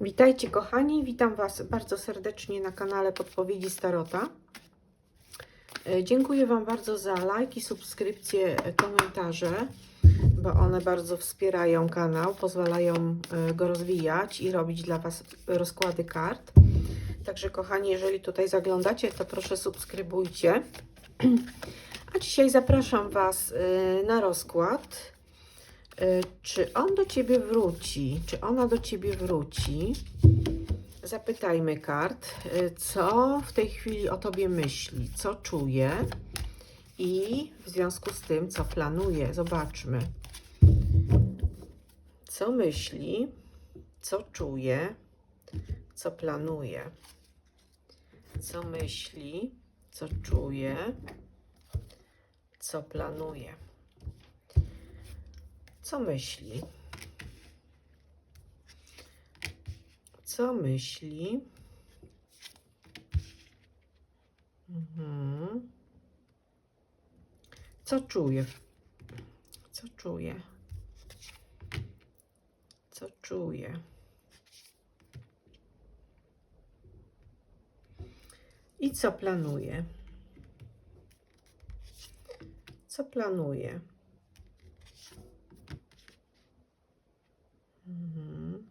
Witajcie kochani, witam Was bardzo serdecznie na kanale Podpowiedzi Starota. E, Dziękuję Wam bardzo za lajki, subskrypcje, e, komentarze, bo one bardzo wspierają kanał, pozwalają e, go rozwijać i robić dla Was rozkłady kart. Także kochani, jeżeli tutaj zaglądacie, to proszę subskrybujcie. A dzisiaj zapraszam Was na rozkład. Y, Czy on do ciebie wróci? Czy ona do ciebie wróci? Zapytajmy kart, y, co w tej chwili o tobie myśli, co czuje i w związku z tym, co planuje. Zobaczmy. Co myśli, co czuje, co planuje. Co myśli, co czuje, co planuje. Co myśli? Co myśli? Mhm. Co czuje? Co czuje? Co czuje? I co planuje? Co planuje? Mhm.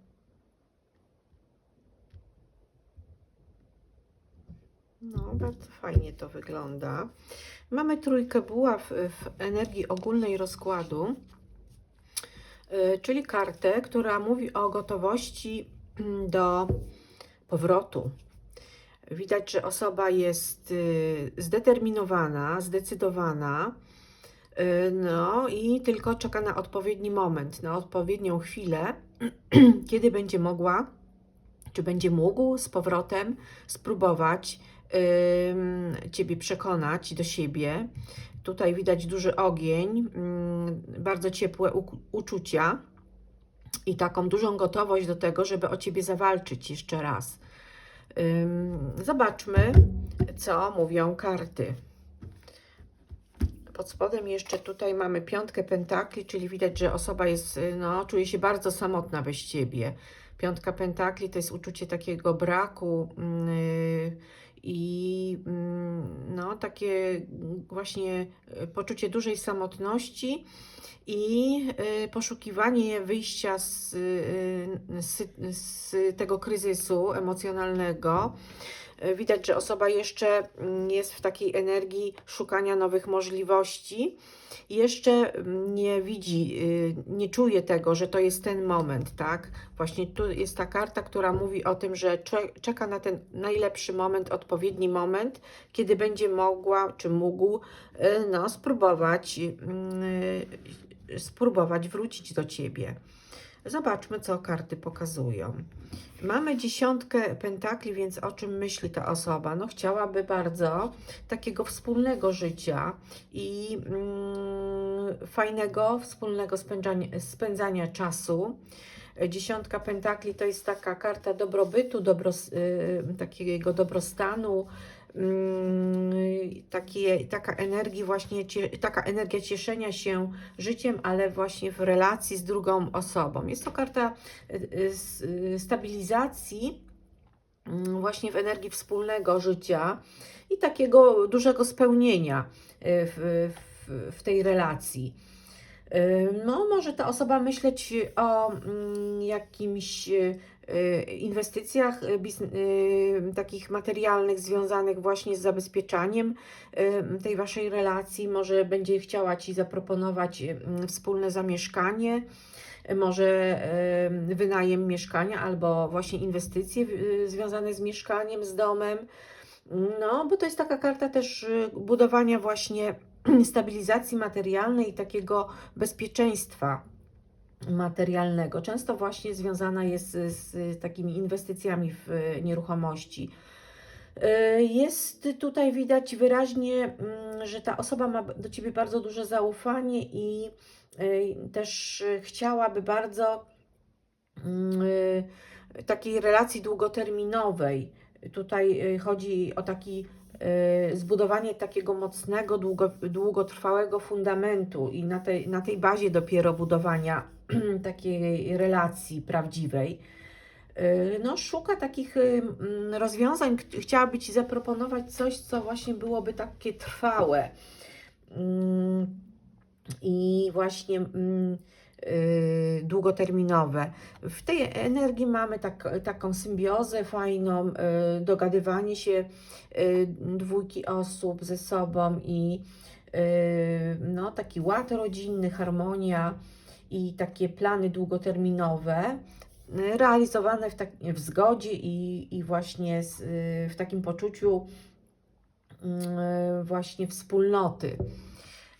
No, bardzo fajnie to wygląda. Mamy trójkę buław w energii ogólnej rozkładu, y, czyli kartę, która mówi o gotowości mm, do powrotu. Widać, że osoba jest y, zdeterminowana, zdecydowana, y, no i tylko czeka na odpowiedni moment, na odpowiednią chwilę, kiedy będzie mogła, czy będzie mógł z powrotem spróbować ym, Ciebie przekonać do siebie. Tutaj widać duży ogień, ym, bardzo ciepłe uczucia i taką dużą gotowość do tego, żeby o Ciebie zawalczyć jeszcze raz. Ym, Zobaczmy, co mówią karty. Pod spodem jeszcze tutaj mamy piątkę pentakli, czyli widać, że osoba jest, y, no, czuje się bardzo samotna bez ciebie. Piątka pentakli to jest uczucie takiego braku yy, i mm, no, takie właśnie y, poczucie dużej samotności i y, poszukiwanie wyjścia z, y, z, z tego kryzysu emocjonalnego. Widać, że osoba jeszcze jest w takiej energii szukania nowych możliwości. Jeszcze nie widzi, y, nie czuje tego, że to jest ten moment, tak? Właśnie tu jest ta karta, która mówi o tym, że cze- czeka na ten najlepszy moment, odpowiedni moment, kiedy będzie mogła czy mógł y, no, spróbować, y, spróbować wrócić do ciebie. Zobaczmy, co karty pokazują. Mamy dziesiątkę pentakli, więc o czym myśli ta osoba? No, chciałaby bardzo takiego wspólnego życia i mm, fajnego wspólnego spędzania, spędzania czasu. Dziesiątka pentakli to jest taka karta dobrobytu, dobros, y, takiego dobrostanu, takie, taka energii właśnie, taka energia cieszenia się życiem, ale właśnie w relacji z drugą osobą. Jest to karta y, y, y, stabilizacji mm, właśnie w energii wspólnego życia i takiego dużego spełnienia w, w, w tej relacji. No, może ta osoba myśleć o mm, jakimś y, y, inwestycjach y, takich materialnych związanych właśnie z zabezpieczaniem tej waszej relacji. Może będzie chciała Ci zaproponować wspólne zamieszkanie, może wynajem mieszkania albo właśnie inwestycje związane z mieszkaniem, z domem. No, bo to jest taka karta też budowania właśnie stabilizacji materialnej i takiego bezpieczeństwa materialnego. Często właśnie związana jest z, z takimi inwestycjami w nieruchomości. Y, Jest tutaj widać wyraźnie, mm, że ta osoba ma do ciebie bardzo duże zaufanie i y, też chciałaby bardzo mm, y, takiej relacji długoterminowej. Tutaj chodzi o taki zbudowanie takiego mocnego, długo, długotrwałego fundamentu i na tej, na tej bazie dopiero budowania takiej relacji prawdziwej. y, no, szuka takich y, mm, rozwiązań. Ch- Chciałaby Ci zaproponować coś, co właśnie byłoby takie trwałe. Mm, I właśnie mm, y, długoterminowe. W tej energii mamy tak, taką symbiozę fajną, y, dogadywanie się y, dwójki osób ze sobą i y, no, taki ład rodzinny, harmonia i takie plany długoterminowe y, realizowane w, tak, w zgodzie i, i właśnie z, y, w takim poczuciu y, właśnie wspólnoty.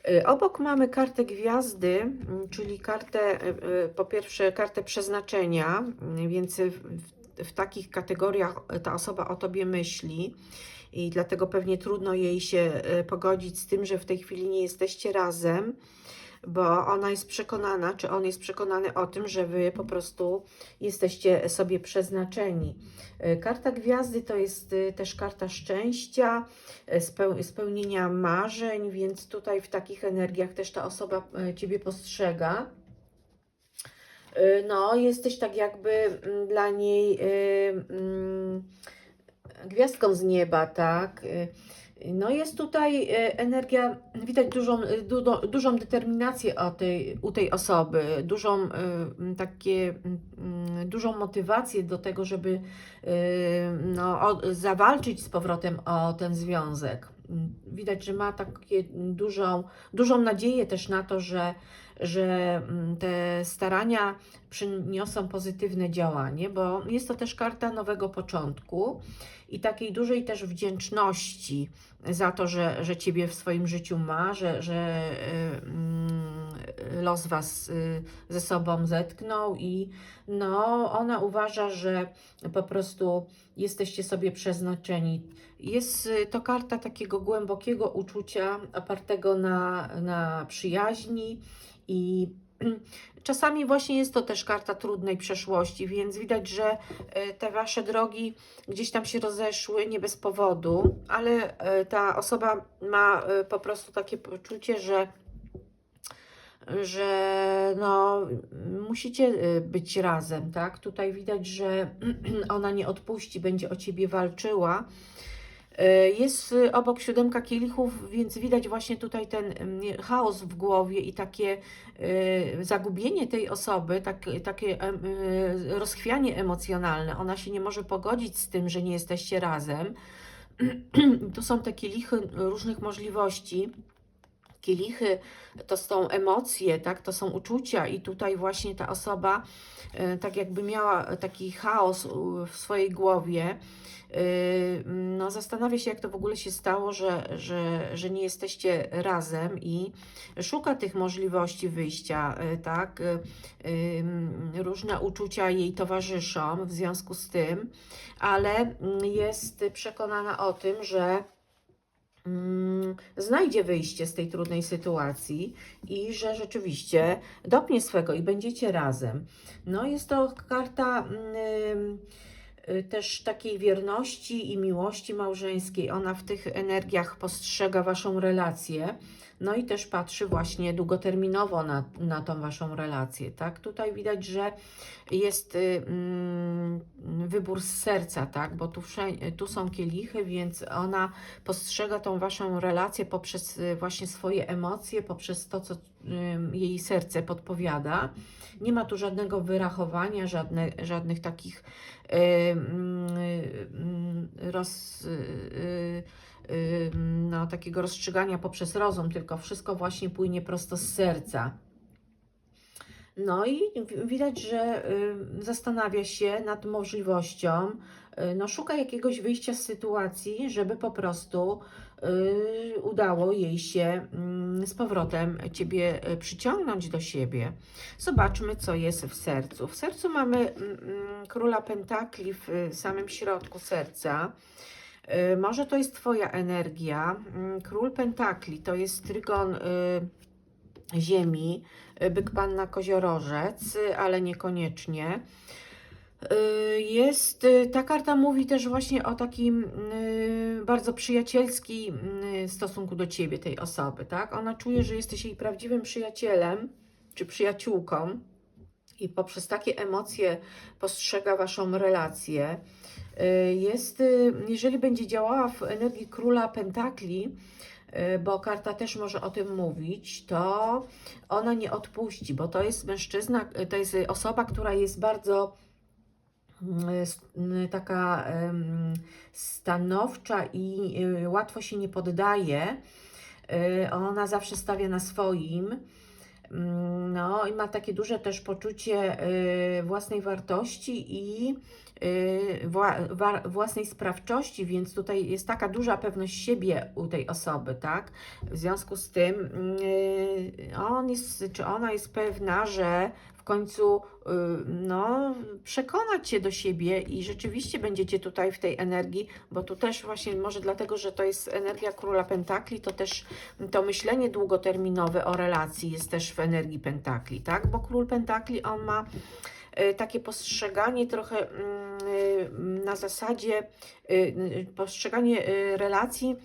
Y, Obok mamy kartę gwiazdy, mm, czyli kartę, y, y, po pierwsze kartę przeznaczenia, y, więc w, w, takich kategoriach ta osoba o tobie myśli i dlatego pewnie trudno jej się pogodzić z tym, że w tej chwili nie jesteście razem, bo ona jest przekonana, czy on jest przekonany o tym, że wy po prostu jesteście sobie przeznaczeni. Y, Karta gwiazdy to jest y, też karta szczęścia, speł- spełnienia marzeń, więc tutaj w takich energiach też ta osoba ciebie postrzega. No, jesteś tak jakby mm, dla niej mm, gwiazdką z nieba, tak? No jest tutaj y, energia, widać dużą, y, du, dużą determinację o tej, u tej osoby, dużą, m, takie, dużą motywację do tego, żeby no, o, zawalczyć z powrotem o ten związek. Widać, że ma takie dużą, dużą nadzieję też na to, że, że mm, te starania przyniosą pozytywne działanie, bo jest to też karta nowego początku i takiej dużej też wdzięczności za to, że, że Ciebie w swoim życiu ma, że, że y, mm, los Was y, ze sobą zetknął i no, ona uważa, że po prostu jesteście sobie przeznaczeni. Jest y, to karta takiego głębokiego uczucia opartego na, na przyjaźni i czasami właśnie jest to też karta trudnej przeszłości, więc widać, że y, te wasze drogi gdzieś tam się rozeszły nie bez powodu, ale y, ta osoba ma y, po prostu takie poczucie, że że no, musicie być razem, tak? Tutaj widać, że ona nie odpuści, będzie o ciebie walczyła. Y, Jest y, obok siódemka kielichów, więc widać właśnie tutaj ten mm, chaos w głowie i takie y, zagubienie tej osoby, tak, takie y, rozchwianie emocjonalne. Ona się nie może pogodzić z tym, że nie jesteście razem. Tu są te kielichy różnych możliwości. Kielichy to są emocje, tak? to są uczucia, i tutaj właśnie ta osoba e, tak jakby miała taki chaos w swojej głowie. Yy, No, zastanawia się, jak to w ogóle się stało, że, że, że nie jesteście razem i szuka tych możliwości wyjścia, yy, tak? Różne uczucia jej towarzyszą w związku z tym, ale jest przekonana o tym, że znajdzie wyjście z tej trudnej sytuacji i że rzeczywiście dopnie swego i będziecie razem. No, jest to karta mm, y, też takiej wierności i miłości małżeńskiej. Ona w tych energiach postrzega Waszą relację. No i też patrzy właśnie długoterminowo na, na tą Waszą relację, tak? Tutaj widać, że jest y, mm, wybór z serca, tak? Bo tu, tu są kielichy, więc ona postrzega tą Waszą relację poprzez y, właśnie swoje emocje, poprzez to, co jej serce podpowiada. Nie ma tu żadnego wyrachowania, żadne, żadnych takich ym, ym, roz, y, y, y, no, takiego rozstrzygania poprzez rozum, tylko wszystko właśnie płynie prosto z serca. No i wi- widać, że zastanawia się nad możliwością, y, no szuka jakiegoś wyjścia z sytuacji, żeby po prostu y, udało jej się z powrotem Ciebie y, przyciągnąć do siebie. Zobaczmy, co jest w sercu. W sercu mamy króla pentakli w samym środku serca. Y, Może to jest Twoja energia. Mm, Król pentakli to jest trygon y, ziemi, y, byk panna koziorożec, ale niekoniecznie. Jest, ta karta mówi też właśnie o takim bardzo przyjacielskim stosunku do ciebie, tej osoby, tak? Ona czuje, że jesteś jej prawdziwym przyjacielem czy przyjaciółką i poprzez takie emocje postrzega Waszą relację. Y, Jest, y, jeżeli będzie działała w energii króla pentakli, y, bo karta też może o tym mówić, to ona nie odpuści, bo to jest mężczyzna, to jest osoba, która jest bardzo taka stanowcza i łatwo się nie poddaje. Ona zawsze stawia na swoim. Mm, No i ma takie duże też poczucie własnej wartości i własnej sprawczości, więc tutaj jest taka duża pewność siebie u tej osoby, tak? W związku z tym y, on jest, czy ona jest pewna, że w końcu y, no, przekonać się do siebie i rzeczywiście będziecie tutaj w tej energii, bo tu też właśnie może dlatego, że to jest energia króla pentakli, to też to myślenie długoterminowe o relacji jest też w energii pentakli, tak? Bo król pentakli on ma takie postrzeganie trochę mm, y, na zasadzie y, y, postrzeganie y, relacji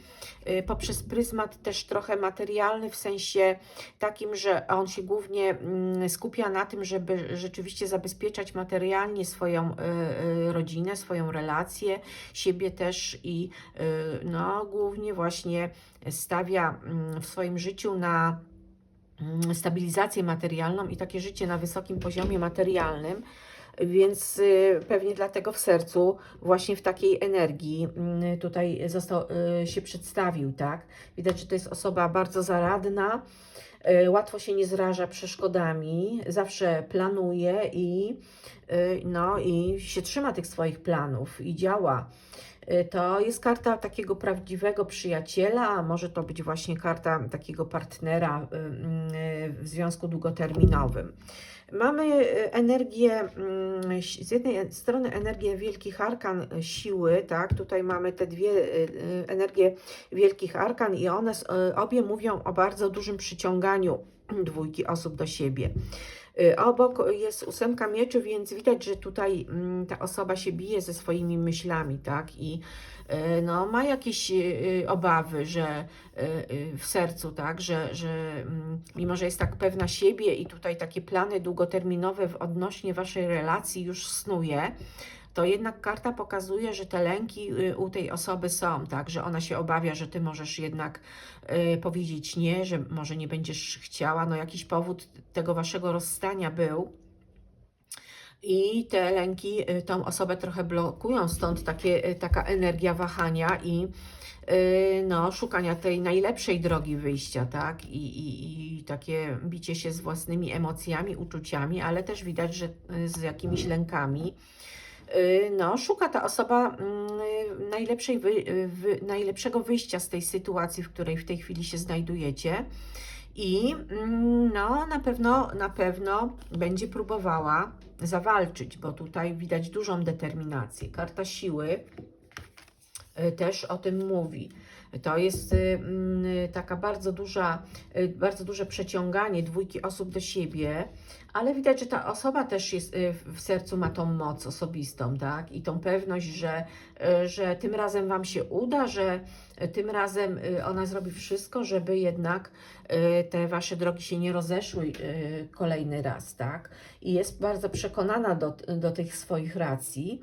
y, poprzez pryzmat też trochę materialny, w sensie takim, że on się głównie mm, skupia na tym, żeby rzeczywiście zabezpieczać materialnie swoją y, y, rodzinę, swoją relację, siebie też i y, no, głównie właśnie stawia mm, w swoim życiu na stabilizację materialną i takie życie na wysokim poziomie materialnym. Więc y, pewnie dlatego w sercu, właśnie w takiej energii mm, tutaj został, y, się przedstawił, tak? Widać, że to jest osoba bardzo zaradna, y, łatwo się nie zraża przeszkodami, zawsze planuje i, no, i się trzyma tych swoich planów i działa. Y, To jest karta takiego prawdziwego przyjaciela, a może to być właśnie karta takiego partnera y, y, w związku długoterminowym. Mamy energię, mm, z jednej strony energię wielkich arkan siły, tak, tutaj mamy te dwie energie wielkich arkan i one obie mówią o bardzo dużym przyciąganiu dwójki osób do siebie. Y, Obok jest ósemka mieczy, więc widać, że tutaj mm, ta osoba się bije ze swoimi myślami, tak? I y, no, ma jakieś y, obawy, że w sercu, tak? Że, że mm, mimo, że jest tak pewna siebie i tutaj takie plany długoterminowe odnośnie waszej relacji już snuje, to jednak karta pokazuje, że te lęki y, u tej osoby są, tak, że ona się obawia, że ty możesz jednak y, powiedzieć nie, że może nie będziesz chciała, no jakiś powód tego waszego rozstania był. I te lęki y, tą osobę trochę blokują, stąd takie, y, taka energia wahania i no, szukania tej najlepszej drogi wyjścia, tak? I, i, I takie bicie się z własnymi emocjami, uczuciami, ale też widać, że z jakimiś lękami. Y, No, szuka ta osoba mm, najlepszej wy, wy, najlepszego wyjścia z tej sytuacji, w której w tej chwili się znajdujecie. I mm, no, na pewno, na pewno będzie próbowała zawalczyć, bo tutaj widać dużą determinację. Karta siły y, też o tym mówi. To jest y, mm, taka bardzo duża, y, bardzo duże przeciąganie dwójki osób do siebie, ale widać, że ta osoba też jest y, w sercu ma tą moc osobistą, tak? I tą pewność, że, y, że tym razem Wam się uda, że y, tym razem y, ona zrobi wszystko, żeby jednak y, te Wasze drogi się nie rozeszły y, kolejny raz, tak? I jest bardzo przekonana do, do tych swoich racji.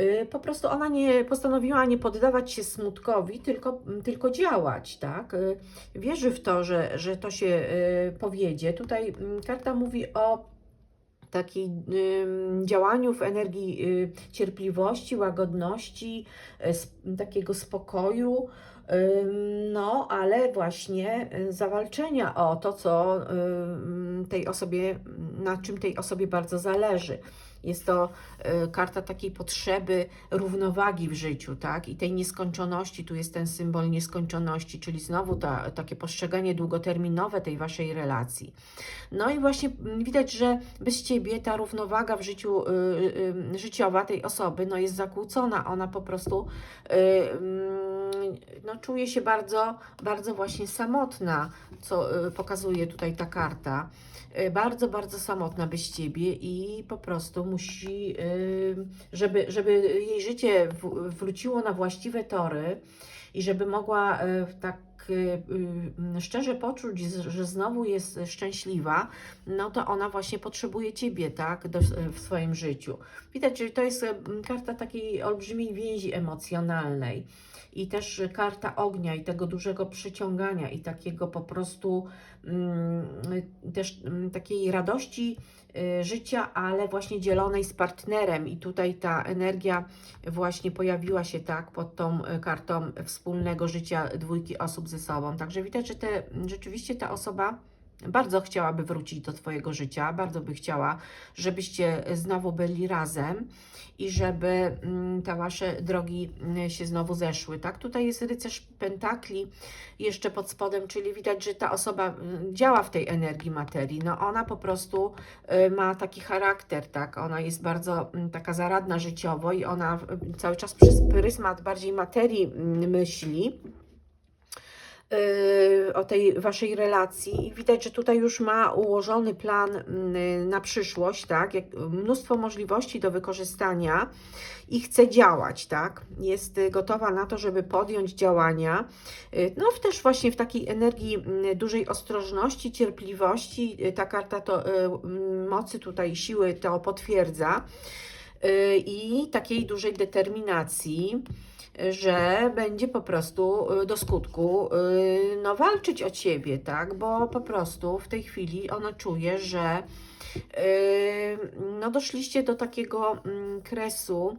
Y, Po prostu ona nie postanowiła nie poddawać się smutkowi, tylko, tylko działać, tak? Y, Wierzy w to, że, że to się y, powiedzie. Tutaj mm, karta mówi o takiej działaniu w energii cierpliwości, łagodności, takiego spokoju, no, ale właśnie zawalczenia o to, co tej osobie, na czym tej osobie bardzo zależy. Jest to y, karta takiej potrzeby równowagi w życiu, tak? I tej nieskończoności, tu jest ten symbol nieskończoności, czyli znowu ta, takie postrzeganie długoterminowe tej waszej relacji. No i właśnie widać, że bez ciebie ta równowaga w życiu y, y, życiowa tej osoby no jest zakłócona. Ona po prostu y, mm, no, czuje się bardzo, bardzo właśnie samotna, co pokazuje tutaj ta karta. Bardzo, bardzo samotna bez ciebie i po prostu musi, y, żeby, żeby jej życie wróciło na właściwe tory i żeby mogła y, tak y, szczerze poczuć, że znowu jest szczęśliwa, no to ona właśnie potrzebuje Ciebie, tak, do, w swoim życiu. Widać, że to jest karta takiej olbrzymiej więzi emocjonalnej i też karta ognia i tego dużego przyciągania i takiego po prostu też mm, takiej radości y, życia, ale właśnie dzielonej z partnerem i tutaj ta energia właśnie pojawiła się tak pod tą y, kartą wspólnego życia dwójki osób ze sobą. Także widać, że te, rzeczywiście ta osoba bardzo chciałaby wrócić do Twojego życia, bardzo by chciała, żebyście znowu byli razem i żeby mm, te Wasze drogi mm, się znowu zeszły. Tak, tutaj jest rycerz pentakli jeszcze pod spodem, czyli widać, że ta osoba mm, działa w tej energii materii. No ona po prostu y, ma taki charakter, tak, ona jest bardzo taka zaradna życiowo i ona cały czas przez pryzmat bardziej materii myśli o tej waszej relacji i widać, że tutaj już ma ułożony plan mm, na przyszłość, tak? Jak, mnóstwo możliwości do wykorzystania i chce działać, tak? Jest y, gotowa na to, żeby podjąć działania. Y, No, też właśnie w takiej energii mm, dużej ostrożności, cierpliwości. Y, Ta karta to y, mm, mocy tutaj, siły to potwierdza. Y, I takiej dużej determinacji że będzie po prostu y, do skutku y, no, walczyć o ciebie, tak? Bo po prostu w tej chwili ona czuje, że y, no, doszliście do takiego mm, kresu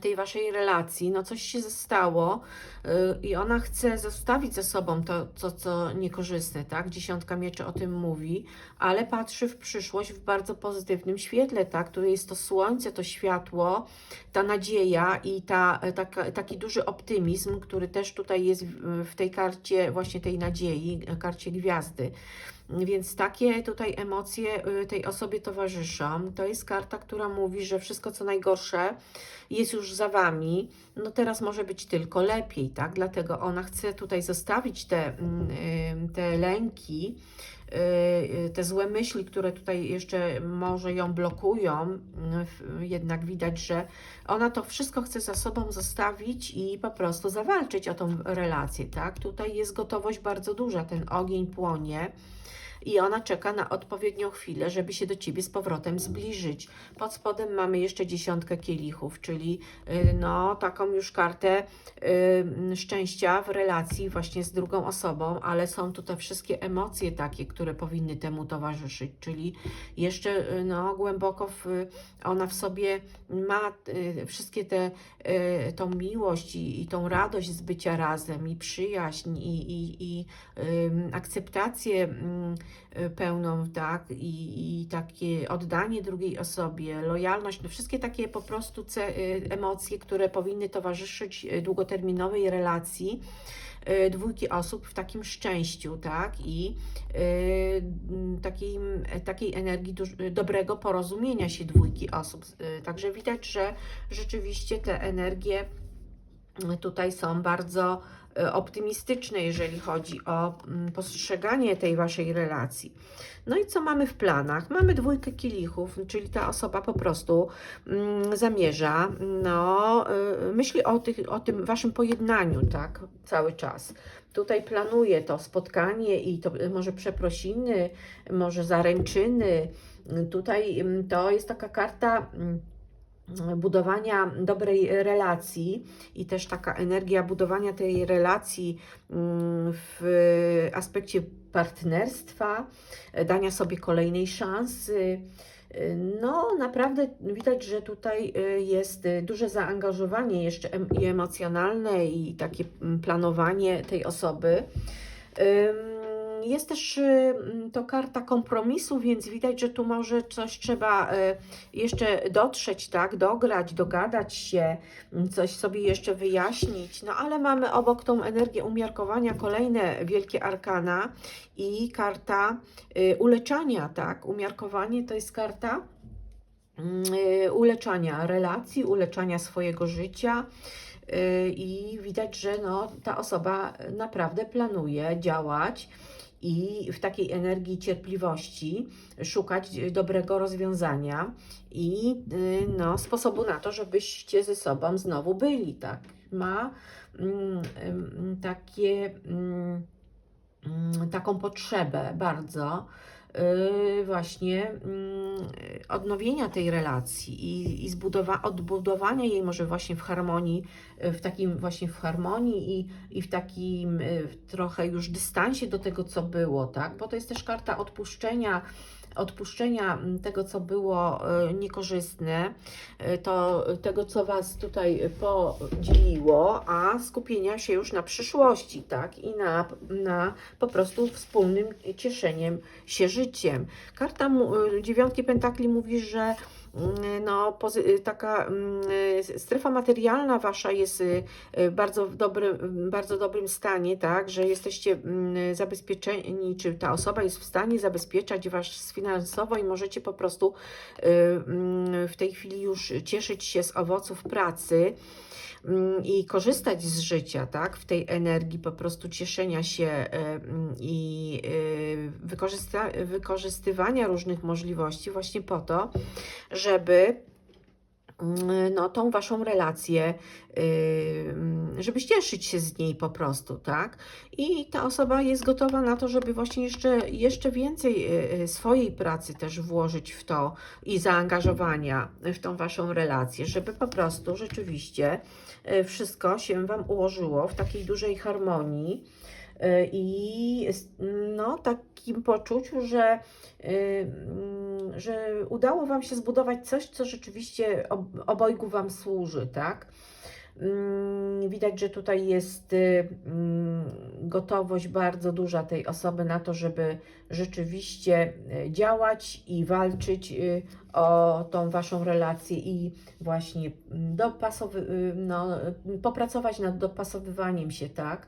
tej waszej relacji, no coś się stało y, i ona chce zostawić za sobą to, co, co niekorzystne, tak? Dziesiątka mieczy o tym mówi, ale patrzy w przyszłość w bardzo pozytywnym świetle, tak? Tu jest to słońce, to światło, ta nadzieja i ta, taka, taki duży optymizm, który też tutaj jest w, w tej karcie właśnie tej nadziei, karcie gwiazdy. Więc takie tutaj emocje y, tej osobie towarzyszą. To jest karta, która mówi, że wszystko co najgorsze jest już za wami. No teraz może być tylko lepiej, tak? Dlatego ona chce tutaj zostawić te, mm, y, te lęki, te złe myśli, które tutaj jeszcze może ją blokują. Y, Jednak widać, że ona to wszystko chce za sobą zostawić i po prostu zawalczyć o tą relację, tak? Tutaj jest gotowość bardzo duża, ten ogień płonie i ona czeka na odpowiednią chwilę, żeby się do ciebie z powrotem zbliżyć. Pod spodem mamy jeszcze dziesiątkę kielichów, czyli y, no taką już kartę y, szczęścia w relacji właśnie z drugą osobą, ale są tu te wszystkie emocje takie, które powinny temu towarzyszyć, czyli jeszcze y, no głęboko w, ona w sobie ma wszystkie te tą miłość i, i tą radość z bycia razem i przyjaźń i, i, i akceptację y, pełną, tak, i, i takie oddanie drugiej osobie, lojalność, no wszystkie takie po prostu ce, y, emocje, które powinny towarzyszyć y, długoterminowej relacji y, dwójki osób w takim szczęściu, tak, i y, takiej, takiej energii dobrego porozumienia się dwójki osób. Y, Także widać, że rzeczywiście te energie tutaj są bardzo optymistyczne, jeżeli chodzi o mm, postrzeganie tej waszej relacji. No i co mamy w planach? Mamy dwójkę kielichów, czyli ta osoba po prostu mm, zamierza, no, y, myśli o, tych, o tym waszym pojednaniu, tak, cały czas. Tutaj planuje to spotkanie i to y, może przeprosiny, może zaręczyny. Tutaj mm, to jest taka karta. Budowania dobrej relacji i też taka energia budowania tej relacji mm, w aspekcie partnerstwa, dania sobie kolejnej szansy. No, naprawdę widać, że tutaj y, jest duże zaangażowanie jeszcze i emocjonalne i takie mm, planowanie tej osoby. Jest też y, to karta kompromisu, więc widać, że tu może coś trzeba y, jeszcze dotrzeć, tak, dograć, dogadać się, m, coś sobie jeszcze wyjaśnić. No ale mamy obok tą energię umiarkowania kolejne wielkie arkana i karta y, uleczania, tak. Umiarkowanie to jest karta mm, uleczania relacji, uleczania swojego życia. I widać, że no, ta osoba naprawdę planuje działać i w takiej energii cierpliwości szukać dobrego rozwiązania i y, no, sposobu na to, żebyście ze sobą znowu byli, tak? Ma mm, takie, mm, mm, taką potrzebę bardzo właśnie mm, odnowienia tej relacji i, i zbudowa- odbudowania jej może właśnie w harmonii, y, w takim właśnie w harmonii i, i w takim y, trochę już dystansie do tego, co było, tak? Bo to jest też karta odpuszczenia, odpuszczenia mm, tego, co było y, niekorzystne, y, to tego, co Was tutaj podzieliło, a skupienia się już na przyszłości, tak? I na, na po prostu wspólnym cieszeniem się życiem. Karta y, dziewiątki pentakli mówi, że no, taka mm, strefa materialna wasza jest y, bardzo w dobrym, bardzo dobrym stanie, tak, że jesteście mm, zabezpieczeni, czy ta osoba jest w stanie zabezpieczać was finansowo i możecie po prostu y, mm, w tej chwili już cieszyć się z owoców pracy i korzystać z życia, tak, w tej energii po prostu cieszenia się y, mm, i wykorzysta- wykorzystywania różnych możliwości właśnie po to, żeby mm, no, tą waszą relację, yy, żeby cieszyć się z niej po prostu, tak? I ta osoba jest gotowa na to, żeby właśnie jeszcze, jeszcze więcej yy, swojej pracy też włożyć w to i zaangażowania w tą waszą relację, żeby po prostu rzeczywiście wszystko się wam ułożyło w takiej dużej harmonii i s- no, takim poczuciu, że, yy, mm, że udało Wam się zbudować coś, co rzeczywiście ob- obojgu Wam służy, tak? Mm, Widać, że tutaj jest y, mm, gotowość bardzo duża tej osoby na to, żeby rzeczywiście y, działać i walczyć y, o tą Waszą relację i właśnie dopasowy, no, popracować nad dopasowywaniem się, tak?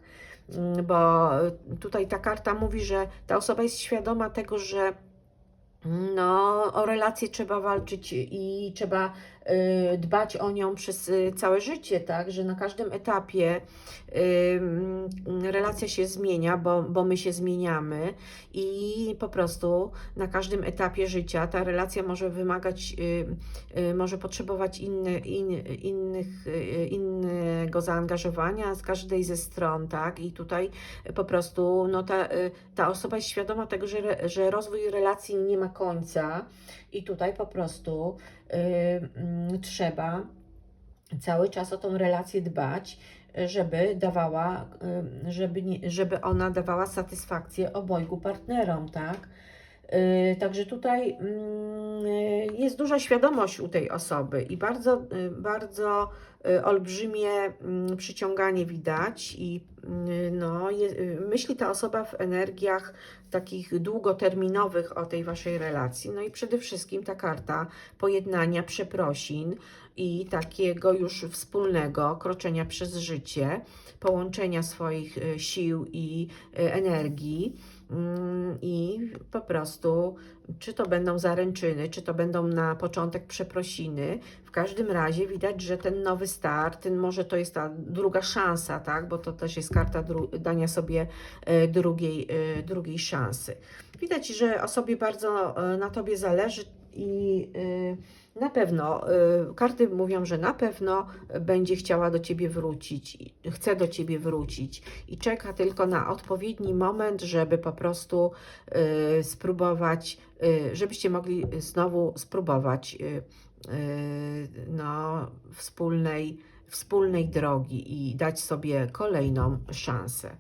Mm, Bo y, tutaj ta karta mówi, że ta osoba jest świadoma tego, że no, o relacje trzeba walczyć i trzeba dbać o nią przez y, całe życie, tak? Że na każdym etapie y, relacja się zmienia, bo, bo my się zmieniamy i po prostu na każdym etapie życia ta relacja może wymagać, y, y, może potrzebować inny, in, innych, y, innego zaangażowania z każdej ze stron, tak? I tutaj po prostu no, ta, y, ta osoba jest świadoma tego, że, że rozwój relacji nie ma końca i tutaj po prostu y, mm, trzeba cały czas o tą relację dbać, żeby dawała, y, żeby, nie, żeby ona dawała satysfakcję obojgu partnerom, tak? Y, Także tutaj mm, jest duża świadomość u tej osoby i bardzo, y, bardzo y, olbrzymie mm, przyciąganie widać i no, myśli ta osoba w energiach takich długoterminowych o tej waszej relacji. No i przede wszystkim ta karta pojednania, przeprosin i takiego już wspólnego kroczenia przez życie, połączenia swoich sił i energii. Mm, I po prostu, czy to będą zaręczyny, czy to będą na początek przeprosiny, w każdym razie widać, że ten nowy start, ten może to jest ta druga szansa, tak? Bo to też jest karta dania sobie e, drugiej, e, drugiej szansy. Widać, że osobie bardzo e, na tobie zależy i e, na pewno, e, karty mówią, że na pewno będzie chciała do ciebie wrócić, chce do ciebie wrócić i czeka tylko na odpowiedni moment, żeby po prostu y, spróbować, y, żebyście mogli znowu spróbować y, y, no, wspólnej, wspólnej drogi i dać sobie kolejną szansę.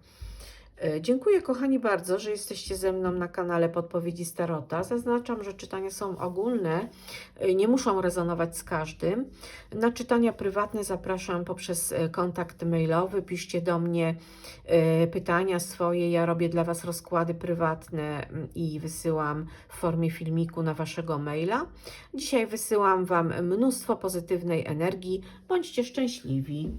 E, Dziękuję kochani bardzo, że jesteście ze mną na kanale Podpowiedzi Starota. Zaznaczam, że czytania są ogólne, e, nie muszą rezonować z każdym. Na czytania prywatne zapraszam poprzez e, kontakt mailowy. Piszcie do mnie pytania swoje. Ja robię dla Was rozkłady prywatne mm, i wysyłam w formie filmiku na Waszego maila. Dzisiaj wysyłam Wam mnóstwo pozytywnej energii. Bądźcie szczęśliwi.